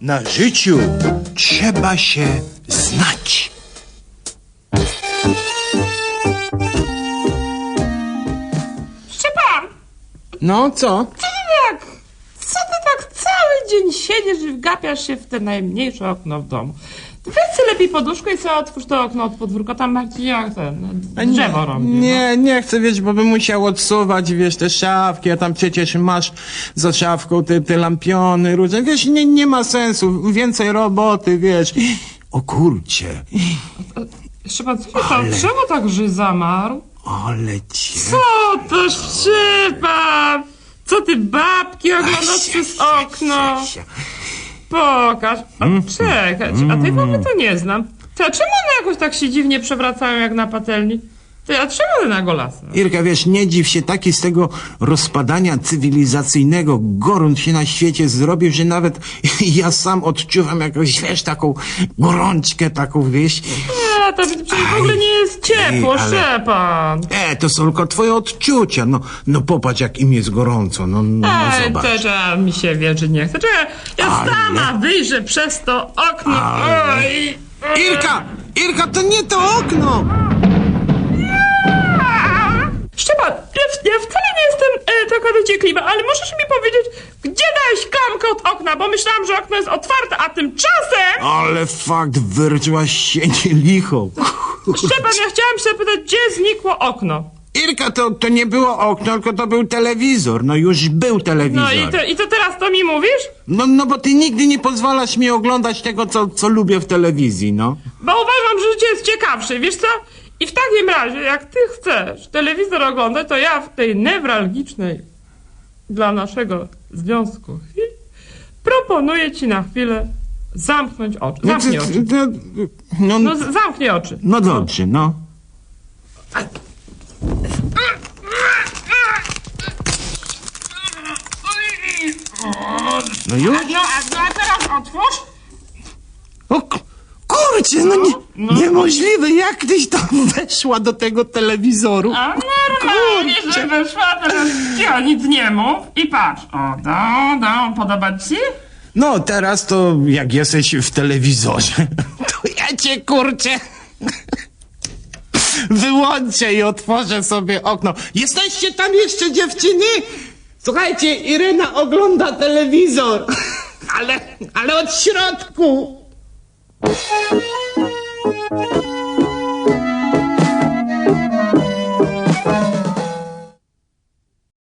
Na życiu trzeba się znać. Szczepan, No, co? co ty tak, co ty tak cały dzień siedzisz i wgapiasz się w te najmniejsze okno w domu? Weź sobie lepiej poduszkę i sobie otwórz to okno od podwórka, tam Marcin jak ten, drzewo robi. no. Nie, nie chcę, wiesz, bo bym musiał odsuwać, wiesz, te szafki, a tam przecież masz za szafką te, te lampiony różne, wiesz, nie, nie ma sensu, więcej roboty, wiesz. O kurcie, Szczepan, co to, czemu tak ży zamarł? ale cię... Co to Szczepan? Co ty babki oglądasz przez okno? Pokaż. A, czekaj, a tej mamy to nie znam. Ty, a czemu one jakoś tak się dziwnie przewracają jak na patelni? Ty, a czemu one na golasa? Irka, wiesz, nie dziw się, taki z tego rozpadania cywilizacyjnego gorąc się na świecie zrobił, że nawet ja sam odczuwam jakąś, wiesz, taką gorączkę, taką, wiesz. To przecież w ogóle nie jest ciepło, Ej, ale- Szczepan. E, to są tylko twoje odczucia, no, no popatrz, jak im jest gorąco, no, no, no Ej, zobacz. to, że mi się wierzy nie chce. Czekaj, ja Ale- sama wyjrzę przez to okno. Ale- Oj, oj. Irka! Irka, to nie to okno! Szczepan, ja, ja wcale nie jestem e, taka dociekliwa, ale możesz mi powiedzieć, gdzie dałeś klamkę od okna, bo myślałam, że okno jest otwarte, a tymczasem... Ale fakt, wyrzuciłaś się nie licho. Szczepan, ja chciałam się zapytać, gdzie znikło okno? Irka, to, to nie było okno, tylko to był telewizor. No już był telewizor. No i to, i to teraz to mi mówisz? No, no bo ty nigdy nie pozwalasz mi oglądać tego, co, co lubię w telewizji, no. Bo uważam, że życie jest ciekawsze, wiesz co? I w takim razie, jak ty chcesz telewizor oglądać, to ja w tej newralgicznej dla naszego związku chwili proponuję ci na chwilę zamknąć oczy. Zamknij oczy. No, no, No no, z- zamknij oczy. no dobrze, no. No już? No, a, no teraz otwórz. O, kurczę, no, nie, niemożliwe, jak tyś tam weszła do tego telewizoru? A normalnie, że wyszła, teraz cicho, nic nie mów. I patrz. O, do, do, podoba ci się? No, teraz to jak jesteś w telewizorze, to ja cię kurczę wyłączę i otworzę sobie okno. Jesteście tam jeszcze dziewczyny? Słuchajcie, Irena ogląda telewizor, ale, ale od środku.